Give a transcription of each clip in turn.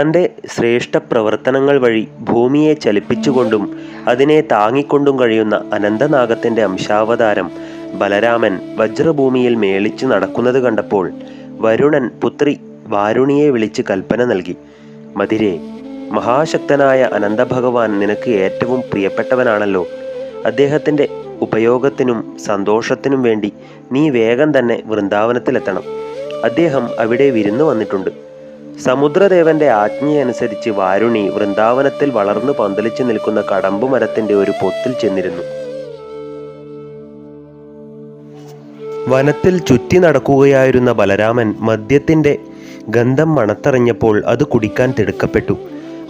തന്റെ ശ്രേഷ്ഠ പ്രവർത്തനങ്ങൾ വഴി ഭൂമിയെ ചലിപ്പിച്ചുകൊണ്ടും അതിനെ താങ്ങിക്കൊണ്ടും കഴിയുന്ന അനന്തനാഗത്തിന്റെ അംശാവതാരം ബലരാമൻ വജ്രഭൂമിയിൽ മേളിച്ചു നടക്കുന്നത് കണ്ടപ്പോൾ വരുണൻ പുത്രി വാരുണിയെ വിളിച്ച് കൽപ്പന നൽകി. മതിരെ മഹാശക്തനായ അനന്തഭഗവാൻ നിനക്ക് ഏറ്റവും പ്രിയപ്പെട്ടവനാണല്ലോ. അദ്ദേഹത്തിന്റെ ഉപയോഗത്തിനും സന്തോഷത്തിനും വേണ്ടി നീ വേഗം തന്നെ വൃന്ദാവനത്തിലെത്തണം. അദ്ദേഹം അവിടെ വിരുന്നു വന്നിട്ടുണ്ട്. സമുദ്രദേവന്റെ ആജ്ഞയനുസരിച്ച് വാരുണി വൃന്ദാവനത്തിൽ വളർന്നു പന്തലിച്ചു നിൽക്കുന്ന കടമ്പു മരത്തിന്റെ ഒരു പൊത്തിൽ ചെന്നിരുന്നു. വനത്തിൽ ചുറ്റി നടക്കുകയായിരുന്ന ബലരാമൻ മദ്യത്തിന്റെ ഗന്ധം മണത്തറിഞ്ഞപ്പോൾ അത് കുടിക്കാൻ തിടുക്കപ്പെട്ടു.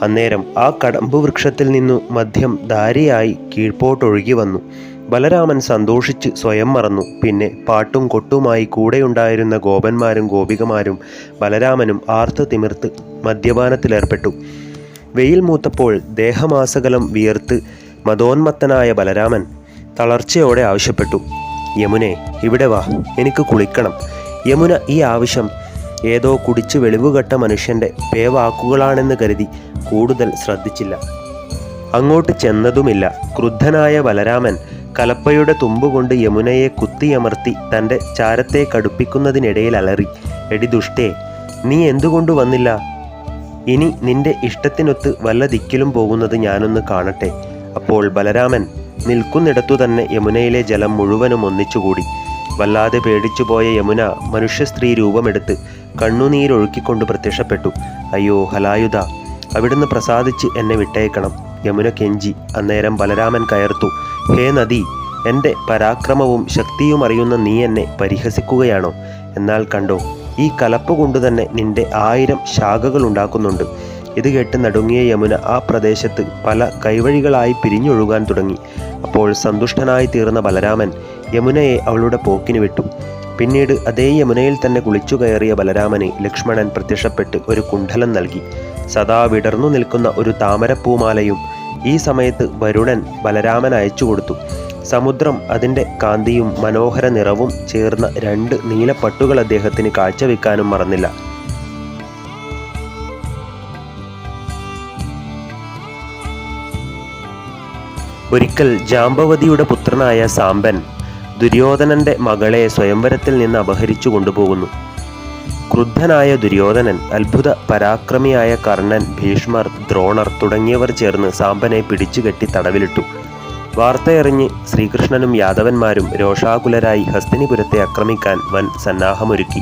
അന്നേരം ആ കടമ്പു വൃക്ഷത്തിൽ നിന്നു മദ്യം ധാരയായി കീഴ്പോട്ടൊഴുകി വന്നു. ബലരാമൻ സന്തോഷിച്ച് സ്വയം മറന്നു. പിന്നെ പാട്ടും കൊട്ടുമായി കൂടെയുണ്ടായിരുന്ന ഗോപന്മാരും ഗോപികമാരും ബലരാമനും ആർത്ത് തിമിർത്ത് മദ്യപാനത്തിലേർപ്പെട്ടു. വെയിൽ മൂത്തപ്പോൾ ദേഹമാസകലം വിയർത്ത് മതോന്മത്തനായ ബലരാമൻ തളർച്ചയോടെ ആവശ്യപ്പെട്ടു. യമുനെ ഇവിടെ വാ എനിക്ക് കുളിക്കണം. യമുന ഈ ആവശ്യം ഏതോ കുടിച്ചു വെളിവുകെട്ട മനുഷ്യന്റെ പേവാക്കുകളാണെന്ന് കരുതി കൂടുതൽ ശ്രദ്ധിച്ചില്ല. അങ്ങോട്ട് ചെന്നതുമില്ല. ക്രുദ്ധനായ ബലരാമൻ കലപ്പയുടെ തുമ്പുകൊണ്ട് യമുനയെ കുത്തിയമർത്തി തന്റെ ചാരത്തെ കടുപ്പിക്കുന്നതിനിടയിൽ അലറി എടി ദുഷ്ടേ നീ എന്തുകൊണ്ട് വന്നില്ല? ഇനി നിന്റെ ഇഷ്ടത്തിനൊത്ത് വല്ല ദിക്കിലും പോകുന്നത് ഞാനൊന്ന് കാണട്ടെ. അപ്പോൾ ബലരാമൻ നിൽക്കുന്നിടത്തു തന്നെ യമുനയിലെ ജലം മുഴുവനും ഒന്നിച്ചുകൂടി. വല്ലാതെ പേടിച്ചുപോയ യമുന മനുഷ്യ സ്ത്രീ രൂപമെടുത്ത് കണ്ണുനീരൊഴുക്കിക്കൊണ്ട് പ്രത്യക്ഷപ്പെട്ടു. അയ്യോ ഹലായുധ അവിടുന്ന് പ്രസാദിച്ച് എന്നെ വിട്ടേക്കണം യമുന കെഞ്ചി. അന്നേരം ബലരാമൻ കയർത്തു. ഹേ നദി എന്റെ പരാക്രമവും ശക്തിയും അറിയുന്ന നീ എന്നെ പരിഹസിക്കുകയാണോ? എന്നാൽ കണ്ടോ ഈ കലപ്പ് കൊണ്ട് തന്നെ നിന്റെ ആയിരം ശാഖകൾ ഉണ്ടാക്കുന്നുണ്ട് ഇത് കേട്ട് നടുങ്ങിയ യമുന ആ പ്രദേശത്ത് പല കൈവഴികളായി പിരിഞ്ഞൊഴുകാൻ തുടങ്ങി. അപ്പോൾ സന്തുഷ്ടനായി തീർന്ന ബലരാമൻ യമുനയെ അവളുടെ പോക്കിന് വിട്ടു. പിന്നീട് അതേ യമുനയിൽ തന്നെ കുളിച്ചു കയറിയ ബലരാമന് ലക്ഷ്മണൻ പ്രത്യക്ഷപ്പെട്ട് ഒരു കുണ്ഠലം നൽകി. സദാ വിടർന്നു നിൽക്കുന്ന ഒരു താമരപ്പൂമാലയും ഈ സമയത്ത് വരുണൻ ബലരാമൻ അയച്ചു കൊടുത്തു. സമുദ്രം അതിന്റെ കാന്തിയും മനോഹര നിറവും ചേർന്ന രണ്ട് നീലപ്പട്ടുകൾ അദ്ദേഹത്തിന് കാഴ്ചവെക്കാനും മറന്നില്ല. ഒരിക്കൽ ജാമ്പവതിയുടെ പുത്രനായ സാമ്പൻ ദുര്യോധനന്റെ മകളെ സ്വയംവരത്തിൽ നിന്ന് അപഹരിച്ചു കൊണ്ടുപോകുന്നു. ക്രുദ്ധനായ ദുര്യോധനൻ അത്ഭുത പരാക്രമിയായ കർണൻ ഭീഷ്മർ ദ്രോണർ തുടങ്ങിയവർ ചേർന്ന് സാമ്പനെ പിടിച്ചുകെട്ടി തടവിലിട്ടു. വാർത്തയറിഞ്ഞ് ശ്രീകൃഷ്ണനും യാദവന്മാരും രോഷാകുലരായി ഹസ്തിനിപുരത്തെ ആക്രമിക്കാൻ വൻ സന്നാഹമൊരുക്കി.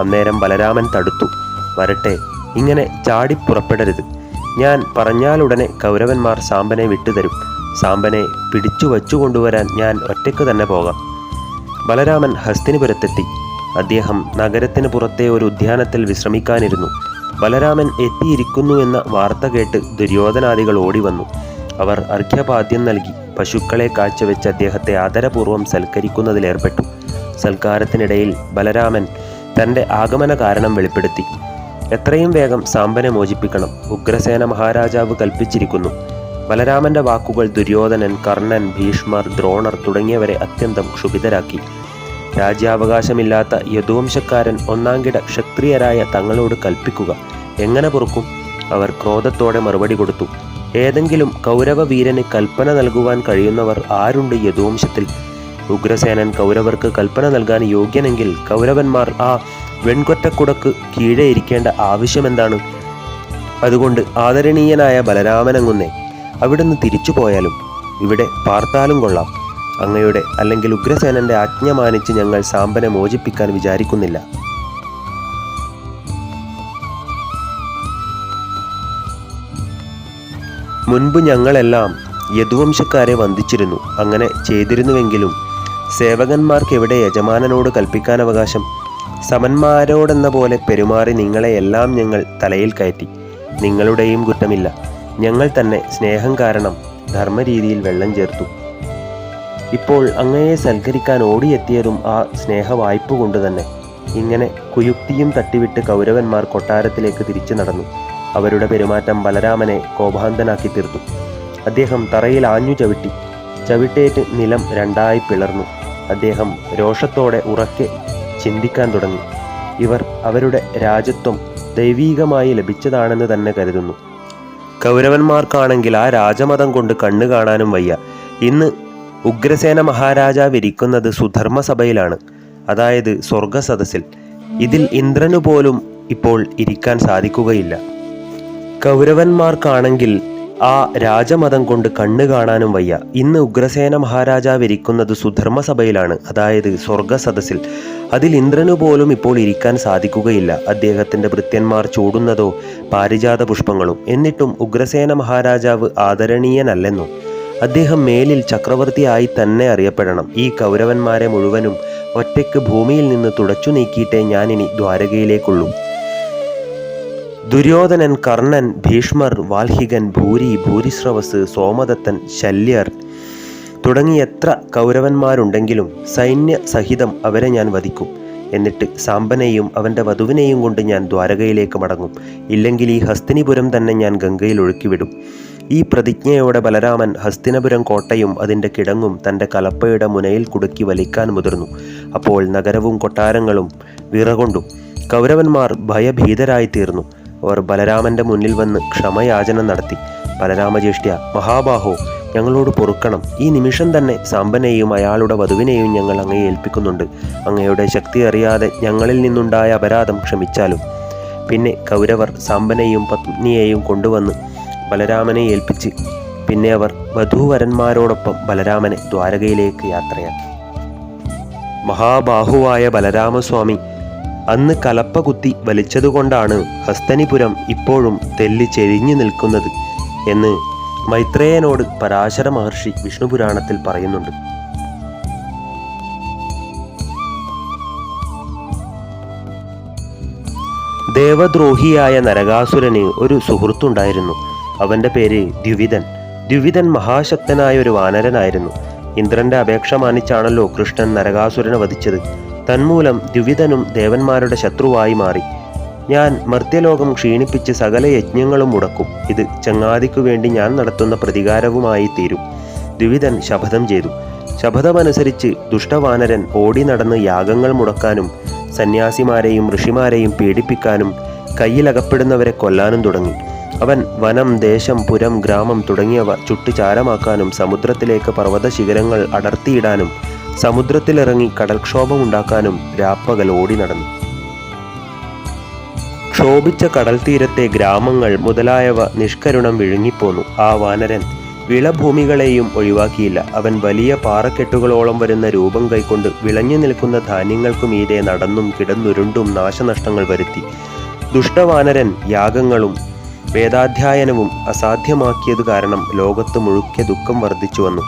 അന്നേരം ബലരാമൻ തടുത്തു. വരട്ടെ ഇങ്ങനെ ചാടിപ്പുറപ്പെടരുത് ഞാൻ പറഞ്ഞാലുടനെ കൗരവന്മാർ സാമ്പനെ വിട്ടുതരും. സാമ്പനെ പിടിച്ചു വച്ചുകൊണ്ടുവരാൻ ഞാൻ ഒറ്റയ്ക്ക് തന്നെ പോകാം. ബലരാമൻ ഹസ്തിനിപുരത്തെത്തി. അദ്ദേഹം നഗരത്തിന് പുറത്തെ ഒരു ഉദ്യാനത്തിൽ വിശ്രമിക്കാനിരുന്നു. ബലരാമൻ എത്തിയിരിക്കുന്നു എന്ന വാർത്ത കേട്ട് ദുര്യോധനാദികൾ ഓടിവന്നു. അവർ അർഘ്യപാദ്യം നൽകി. പശുക്കളെ കാഴ്ചവെച്ച് അദ്ദേഹത്തെ ആദരപൂർവം സൽക്കരിക്കുന്നതിലേർപ്പെട്ടു സൽക്കാരത്തിനിടയിൽ ബലരാമൻ തന്റെ ആഗമന കാരണം വെളിപ്പെടുത്തി. എത്രയും വേഗം സാമ്പനെ മോചിപ്പിക്കണം. ഉഗ്രസേന മഹാരാജാവ് കൽപ്പിച്ചിരിക്കുന്നു ബലരാമന്റെ വാക്കുകൾ ദുര്യോധനൻ കർണൻ ഭീഷ്മർ ദ്രോണർ തുടങ്ങിയവരെ അത്യന്തം ക്ഷുഭിതരാക്കി. രാജ്യാവകാശമില്ലാത്ത യദുവംശക്കാരൻ ഒന്നാംകിട ക്ഷത്രിയരായ തങ്ങളോട് കൽപ്പിക്കുക. എങ്ങനെ പൊറുക്കും? അവർ ക്രോധത്തോടെ മറുപടി കൊടുത്തു. ഏതെങ്കിലും കൗരവ വീരന് കൽപ്പന നൽകുവാൻ കഴിയുന്നവർ ആരുണ്ട് യദുവംശത്തിൽ? ഉഗ്രസേനൻ കൗരവർക്ക് കൽപ്പന നൽകാൻ യോഗ്യനെങ്കിൽ കൗരവന്മാർ ആ വെൺകൊറ്റക്കുടക്ക് കീഴേ ഇരിക്കേണ്ട ആവശ്യമെന്താണ്? അതുകൊണ്ട് ആദരണീയനായ ബലരാമനങ്ങുന്നേ അവിടുന്ന് തിരിച്ചു പോയാലും ഇവിടെ പാർത്താലും കൊള്ളാം. അങ്ങയുടെ അല്ലെങ്കിൽ ഉഗ്രസേനന്റെ ആജ്ഞ മാനിച്ച് ഞങ്ങൾ സാമ്പനെ മോചിപ്പിക്കാൻ വിചാരിക്കുന്നില്ല. മുൻപ് ഞങ്ങളെല്ലാം യദുവംശക്കാരെ വന്ദിച്ചിരുന്നു. അങ്ങനെ ചെയ്തിരുന്നുവെങ്കിലും സേവകന്മാർക്ക് എവിടെ യജമാനനോട് കൽപ്പിക്കാൻ അവകാശം? സമന്മാരോടെന്ന പോലെ പെരുമാറി നിങ്ങളെ എല്ലാം ഞങ്ങൾ തലയിൽ കയറ്റി. നിങ്ങളുടെയും കുറ്റമില്ല. ഞങ്ങൾ തന്നെ സ്നേഹം കാരണം ധർമ്മരീതിയിൽ വെള്ളം ചേർത്തു. ഇപ്പോൾ അങ്ങയെ സൽക്കരിക്കാൻ ഓടിയെത്തിയതും ആ സ്നേഹവായ്പ കൊണ്ട് തന്നെ. ഇങ്ങനെ കുയുക്തിയും തട്ടിവിട്ട് കൗരവന്മാർ കൊട്ടാരത്തിലേക്ക് തിരിച്ചു നടന്നു. അവരുടെ പെരുമാറ്റം ബലരാമനെ കോപാന്തനാക്കി തീർത്തു. അദ്ദേഹം തറയിൽ ആഞ്ഞു ചവിട്ടി. ചവിട്ടേറ്റ് നിലം രണ്ടായി പിളർന്നു. അദ്ദേഹം രോഷത്തോടെ ഉറക്കെ ചിന്തിക്കാൻ തുടങ്ങി. ഇവർ അവരുടെ രാജ്യത്വം ദൈവീകമായി ലഭിച്ചതാണെന്ന് തന്നെ കരുതുന്നു. കൗരവന്മാർക്കാണെങ്കിൽ ആ രാജമതം കൊണ്ട് കണ്ണു കാണാനും വയ്യ. ഇന്ന് ഉഗ്രസേന മഹാരാജാവ് ഇരിക്കുന്നത് സുധർമ്മസഭയിലാണ് അതായത് സ്വർഗസദസ്സിൽ. ഇതിൽ ഇന്ദ്രനു പോലും ഇപ്പോൾ ഇരിക്കാൻ സാധിക്കുകയില്ല. കൗരവന്മാർക്കാണെങ്കിൽ ആ രാജമതം കൊണ്ട് കണ്ണു കാണാനും വയ്യ. ഇന്ന് ഉഗ്രസേന മഹാരാജാവ് ഇരിക്കുന്നത് സുധർമ്മസഭയിലാണ് അതായത് സ്വർഗസദസ്സിൽ. അതിൽ ഇന്ദ്രനു പോലും ഇപ്പോൾ ഇരിക്കാൻ സാധിക്കുകയില്ല. അദ്ദേഹത്തിന്റെ ഭൃത്യന്മാർ ചൂടുന്നതോ പാരിജാത പുഷ്പങ്ങളും എന്നിട്ടും ഉഗ്രസേന മഹാരാജാവ് ആദരണീയനല്ലെന്നോ അദ്ദേഹം മേലിൽ ചക്രവർത്തിയായി തന്നെ അറിയപ്പെടണം. ഈ കൗരവന്മാരെ മുഴുവനും ഒറ്റയ്ക്ക് ഭൂമിയിൽ നിന്ന് തുടച്ചു നീക്കിയിട്ടേ ഞാനിനി ദ്വാരകയിലേക്കുള്ളൂ. ദുര്യോധനൻ കർണൻ ഭീഷ്മർ വാൽഹികൻ ഭൂരി ഭൂരിശ്രവസ് സോമദത്തൻ ശല്യർ തുടങ്ങി എത്ര കൗരവന്മാരുണ്ടെങ്കിലും സൈന്യ സഹിതം അവരെ ഞാൻ വധിക്കും. എന്നിട്ട് സാമ്പനെയും അവന്റെ വധുവിനെയും കൊണ്ട് ഞാൻ ദ്വാരകയിലേക്ക് മടങ്ങും. ഇല്ലെങ്കിൽ ഈ ഹസ്തിനിപുരം തന്നെ ഞാൻ ഗംഗയിൽ ഒഴുക്കിവിടും. ഈ പ്രതിജ്ഞയോടെ ബലരാമൻ ഹസ്തിനപുരം കോട്ടയും അതിന്റെ കിടങ്ങും തന്റെ കലപ്പയുടെ മുനയിൽ കുടുക്കി വലിക്കാൻ മുതിർന്നു. അപ്പോൾ നഗരവും കൊട്ടാരങ്ങളും വിറകൊണ്ടു കൗരവന്മാർ ഭയഭീതരായി തീർന്നു അവർ ബലരാമന്റെ മുന്നിൽ വന്ന് ക്ഷമയാചന നടത്തി. ബലരാമജ്യേഷ്ഠ്യ മഹാബാഹോ ഞങ്ങളോട് പൊറുക്കണം. ഈ നിമിഷം തന്നെ സാമ്പനെയും അയാളുടെ വധുവിനെയും ഞങ്ങൾ അങ്ങയെ ഏൽപ്പിക്കുന്നുണ്ട്. അങ്ങയുടെ ശക്തി അറിയാതെ ഞങ്ങളിൽ നിന്നുണ്ടായ അപരാധം ക്ഷമിച്ചാലും. പിന്നെ കൗരവർ സാമ്പനെയും പത്നിയെയും കൊണ്ടുവന്ന് ബലരാമനെ ഏൽപ്പിച്ച് പിന്നെ അവർ വധൂവരന്മാരോടൊപ്പം ബലരാമനെ ദ്വാരകയിലേക്ക് യാത്രയാക്കി. മഹാബാഹുവായ ബലരാമസ്വാമി അന്ന് കലപ്പ കുത്തി വലിച്ചതുകൊണ്ടാണ് ഹസ്തനിപുരം ഇപ്പോഴും തെല്ലി ചെരിഞ്ഞു നിൽക്കുന്നത് എന്ന് മൈത്രേയനോട് പരാശര മഹർഷി വിഷ്ണുപുരാണത്തിൽ പറയുന്നുണ്ട്. ദേവദ്രോഹിയായ നരകാസുരന് ഒരു സുഹൃത്തുണ്ടായിരുന്നു. അവന്റെ പേര് ദ്വിവിധൻ ദ്വിവിധൻ മഹാശക്തനായ ഒരു വാനരനായിരുന്നു. ഇന്ദ്രന്റെ അപേക്ഷ മാനിച്ചാണല്ലോ കൃഷ്ണൻ നരകാസുരനെ വധിച്ചത്. തന്മൂലം ദ്വിവിധനും ദേവന്മാരുടെ ശത്രുവായി മാറി. ഞാൻ മർത്യലോകം ക്ഷീണിപ്പിച്ച് സകല യജ്ഞങ്ങളും മുടക്കും. ഇത് ചങ്ങാതിക്കു വേണ്ടി ഞാൻ നടത്തുന്ന പ്രതികാരവുമായി തീരും. ദ്വിവിധൻ ശപഥം ചെയ്തു. ശപഥമനുസരിച്ച് ദുഷ്ടവാനരൻ ഓടി നടന്ന് യാഗങ്ങൾ മുടക്കാനും സന്യാസിമാരെയും ഋഷിമാരെയും പീഡിപ്പിക്കാനും കയ്യിലകപ്പെടുന്നവരെ കൊല്ലാനും തുടങ്ങി. അവൻ വനം ദേശം പുരം ഗ്രാമം തുടങ്ങിയവ ചുട്ടുചാരമാക്കാനും സമുദ്രത്തിലേക്ക് പർവത ശിഖരങ്ങൾ അടർത്തിയിടാനും സമുദ്രത്തിലിറങ്ങി കടൽക്ഷോഭമുണ്ടാക്കാനും രാപ്പകൽ ഓടി നടന്നു. ക്ഷോഭിച്ച കടൽ തീരത്തെ ഗ്രാമങ്ങൾ മുതലായവ നിഷ്കരുണം വിഴുങ്ങിപ്പോന്നു. ആ വാനരൻ വിളഭൂമികളെയും ഒഴിവാക്കിയില്ല. അവൻ വലിയ പാറക്കെട്ടുകളോളം വരുന്ന രൂപം കൈക്കൊണ്ട് വിളഞ്ഞു നിൽക്കുന്ന ധാന്യങ്ങൾക്കു മീതെ നടന്നും കിടന്നുരുണ്ടും നാശനഷ്ടങ്ങൾ വരുത്തി. ദുഷ്ടവാനരൻ യാഗങ്ങളും വേദാധ്യായനവും അസാധ്യമാക്കിയത് കാരണം ലോകത്ത് മുഴുക്കെ ദുഃഖം വർദ്ധിച്ചു വന്നു.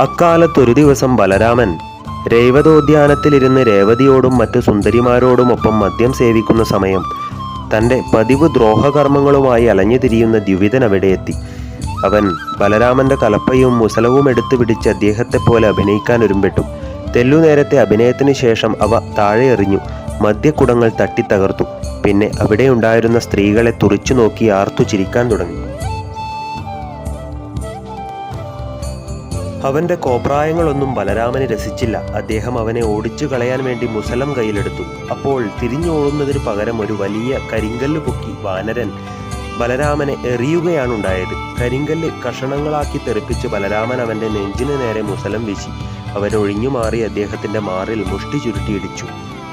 അക്കാലത്തൊരു ദിവസം ബലരാമൻ രേവതോദ്യാനത്തിലിരുന്ന് രേവതിയോടും മറ്റു സുന്ദരിമാരോടുമൊപ്പം മദ്യം സേവിക്കുന്ന സമയം തന്റെ പതിവ് ദ്രോഹകർമ്മങ്ങളുമായി അലഞ്ഞു തിരിയുന്ന ദ്വിവിധൻ അവിടെ എത്തി. അവൻ ബലരാമന്റെ കലപ്പയും മുസലവും എടുത്തു പിടിച്ച് അദ്ദേഹത്തെ പോലെ അഭിനയിക്കാൻ ഒരുമ്പെട്ടു. തെല്ലു നേരത്തെ അഭിനയത്തിന് ശേഷം അവ താഴെ എറിഞ്ഞു. മദ്യക്കുടങ്ങൾ തട്ടിത്തകർത്തു. പിന്നെ അവിടെയുണ്ടായിരുന്ന സ്ത്രീകളെ തുറിച്ചു നോക്കി ആർത്തു ചിരിക്കാൻ തുടങ്ങി. അവന്റെ കോപ്രായങ്ങളൊന്നും ബലരാമന് രസിച്ചില്ല. അദ്ദേഹം അവനെ ഓടിച്ചു കളയാൻ വേണ്ടി മുസലം കയ്യിലെടുത്തു. അപ്പോൾ തിരിഞ്ഞോടുന്നതിന് പകരം ഒരു വലിയ കരിങ്കല്ല് പൊക്കി വാനരൻ ബലരാമനെ എറിയുകയാണുണ്ടായത്. കരിങ്കല്ല് കഷണങ്ങളാക്കി തെറിപ്പിച്ച് ബലരാമൻ അവന്റെ നെഞ്ചിന് നേരെ മുസലം വീശി. അവനൊഴിഞ്ഞു മാറി അദ്ദേഹത്തിന്റെ മാറിൽ മുഷ്ടി ചുരുട്ടിയിടിച്ചു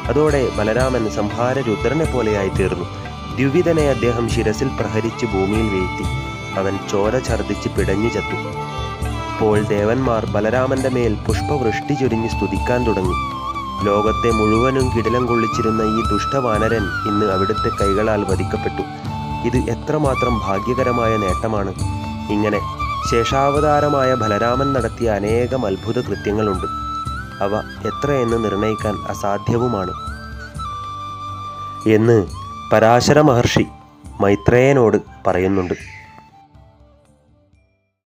അതോടെ ബലരാമൻ സംഹാര രുദ്രനെ പോലെയായി തീർന്നു. ദ്വിവിധനെ അദ്ദേഹം ശിരസിൽ പ്രഹരിച്ച് ഭൂമിയിൽ വീഴ്ത്തി. അവൻ ചോര ഛർദിച്ച് പിടഞ്ഞു ചത്തു. അപ്പോൾ ദേവന്മാർ ബലരാമന്റെ മേൽ പുഷ്പവൃഷ്ടി ചൊരിഞ്ഞ് സ്തുതിക്കാൻ തുടങ്ങി. ലോകത്തെ മുഴുവനും കിടലം കൊള്ളിച്ചിരുന്ന ഈ ദുഷ്ടവാനരൻ ഇന്ന് അവിടുത്തെ കൈകളാൽ വധിക്കപ്പെട്ടു. ഇത് എത്രമാത്രം ഭാഗ്യകരമായ നേട്ടമാണ്. ഇങ്ങനെ ശേഷാവതാരമായ ബലരാമൻ നടത്തിയ അനേകം അത്ഭുത കൃത്യങ്ങളുണ്ട്. അവ എത്രയെന്ന് നിർണയിക്കാൻ അസാധ്യവുമാണ്. എന്ന് പരാശര മഹർഷി മൈത്രേയനോട് പറയുന്നുണ്ട്.